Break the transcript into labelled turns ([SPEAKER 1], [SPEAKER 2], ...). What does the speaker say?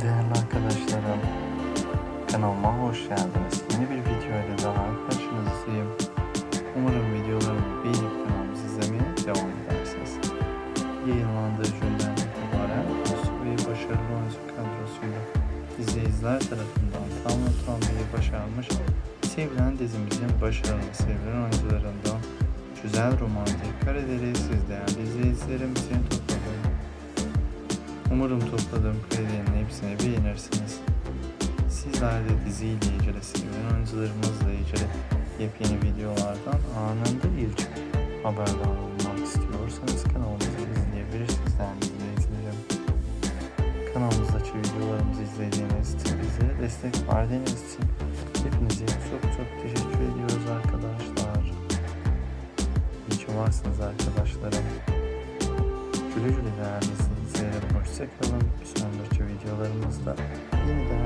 [SPEAKER 1] Değerli arkadaşlarım, kanalıma hoş geldiniz. Yeni bir video ile daha karşınızdayım. Umarım videolarımı beğenip kanalımızı izlemeye devam edersiniz. Yayınlandığı günden itibaren ve başarılı oyuncu kadrosuyla izleyiciler tarafından tam tanımayı başarmış sevilen dizimizin başarılı sevilen oyuncularından güzel romantik kareleri siz değerli izleyicilerim için topladım. Umarım topladığım kredilerin hepsini beğenirsiniz. Sizler de diziyle ilgili sevilen oyuncularımızla ilgili yepyeni videolardan anında ilk haberdar olmak istiyorsanız kanalımızı izleyebilirsiniz değerli izleyicilerim. Kanalımızdaki videolarımızı izlediğiniz için bize destek verdiğiniz için hepinize çok çok teşekkür ediyoruz arkadaşlar. İyi ki varsınız arkadaşlarım. Güle güle değerli. Hoşçakalın. Bir sonraki videolarımızda yeniden